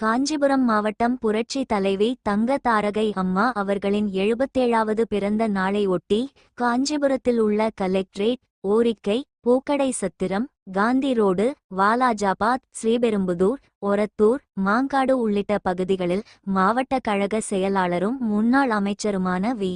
காஞ்சிபுரம் மாவட்டம் புரட்சி தலைவி தங்க தாரகை அம்மா அவர்களின் எழுபத்தேழாவது பிறந்த நாளை ஒட்டி காஞ்சிபுரத்தில் உள்ள கலெக்டரேட் ஓரிக்கை பூக்கடை சத்திரம் காந்தி ரோடு வாலாஜாபாத் ஸ்ரீபெரும்புதூர் ஒரத்தூர் மாங்காடு உள்ளிட்ட பகுதிகளில் மாவட்ட கழக செயலாளரும் முன்னாள் அமைச்சருமான வி.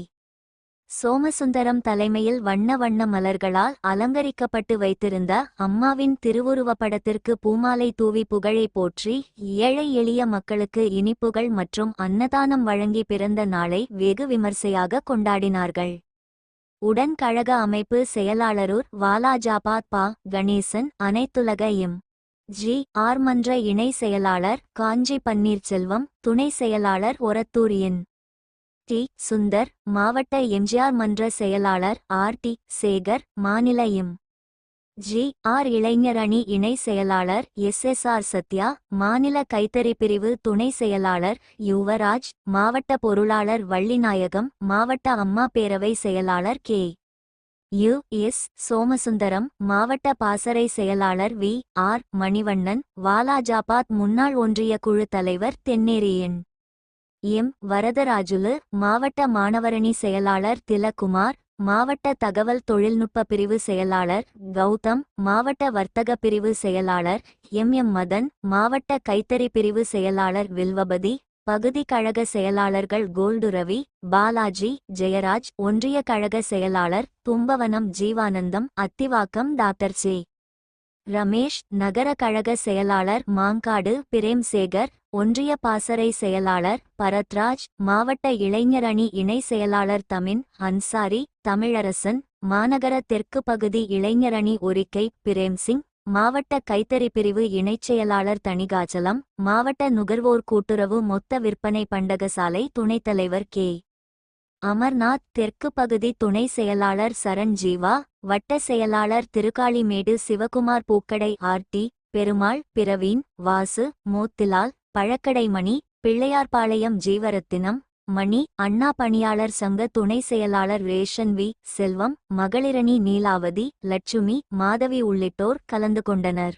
சோமசுந்தரம் தலைமையில் வண்ண வண்ண மலர்களால் அலங்கரிக்கப்பட்டு வைத்திருந்த அம்மாவின் திருவுருவப் படத்திற்கு பூமாலை தூவி புகழை போற்றி ஏழை எளிய மக்களுக்கு இனிப்புகள் மற்றும் அன்னதானம் வழங்கி பிறந்த நாளை வெகு விமர்சையாக கொண்டாடினார்கள். உடன் கழக அமைப்பு செயலாளரூர் வாலாஜாபாத் பா. கணேசன் அனைத்துலக எம். ஜி. ஆர் மன்ற இணை செயலாளர் காஞ்சி பன்னீர்செல்வம் துணை செயலாளர் ஒரத்தூர் என் டி. சுந்தர் மாவட்ட எம்ஜிஆர் மன்ற செயலாளர் ஆர். டி. சேகர் மாநில எம். ஜி. ஆர். இளைஞர் அணி இணை செயலாளர் எஸ். எஸ். ஆர். சத்யா மாநில கைத்தறி பிரிவு துணை செயலாளர் யுவராஜ் மாவட்ட பொருளாளர் வள்ளிநாயகம் மாவட்ட அம்மா பேரவை செயலாளர் கே. யு. எஸ். சோமசுந்தரம் மாவட்ட பாசறை செயலாளர் வி. ஆர். மணிவண்ணன் வாலாஜாபாத் முன்னாள் ஒன்றிய குழு தலைவர் தென்னேரியன் எம். வரதராஜுலு மாவட்ட மாணவரணி செயலாளர் திலகுமார் மாவட்ட தகவல் தொழில்நுட்ப பிரிவு செயலாளர் கௌதம் மாவட்ட வர்த்தக பிரிவு செயலாளர் எம். எம். மதன் மாவட்ட கைத்தறி பிரிவு செயலாளர் வில்வபதி பகுதி கழக செயலாளர்கள் கோல்டு ரவி பாலாஜி ஜெயராஜ் ஒன்றிய கழக செயலாளர் தும்பவனம் ஜீவானந்தம் அத்திவாக்கம் டாக்டர் சி ரமேஷ் நகர கழக செயலாளர் மாங்காடு பிரேம்சேகர் ஒன்றிய பாசறை செயலாளர் பரத்ராஜ் மாவட்ட இளைஞர் அணி இணை செயலாளர் தமின் அன்சாரி தமிழரசன் மாநகர தெற்கு பகுதி இளைஞர் அணி ஒரிக்கை பிரேம்சிங் மாவட்ட கைத்தறி பிரிவு இணைச் செயலாளர் தணிகாச்சலம் மாவட்ட நுகர்வோர் கூட்டுறவு மொத்த விற்பனை பண்டகசாலை துணைத் தலைவர் கே. அமர்நாத் தெற்கு பகுதி துணை செயலாளர் சரண் ஜீவா வட்ட செயலாளர் திருக்காளிமேடு சிவகுமார் பூக்கடை ஆர்டி பெருமாள் பிரவீன் வாசு மோத்திலால் பழக்கடைமணி பிள்ளையார்பாளையம் ஜீவரத்தினம் மணி அண்ணா பணியாளர் சங்க துணை செயலாளர் ரேஷன் வி செல்வம் மகளிரணி நீலாவதி லட்சுமி மாதவி உள்ளிட்டோர் கலந்து கொண்டனர்.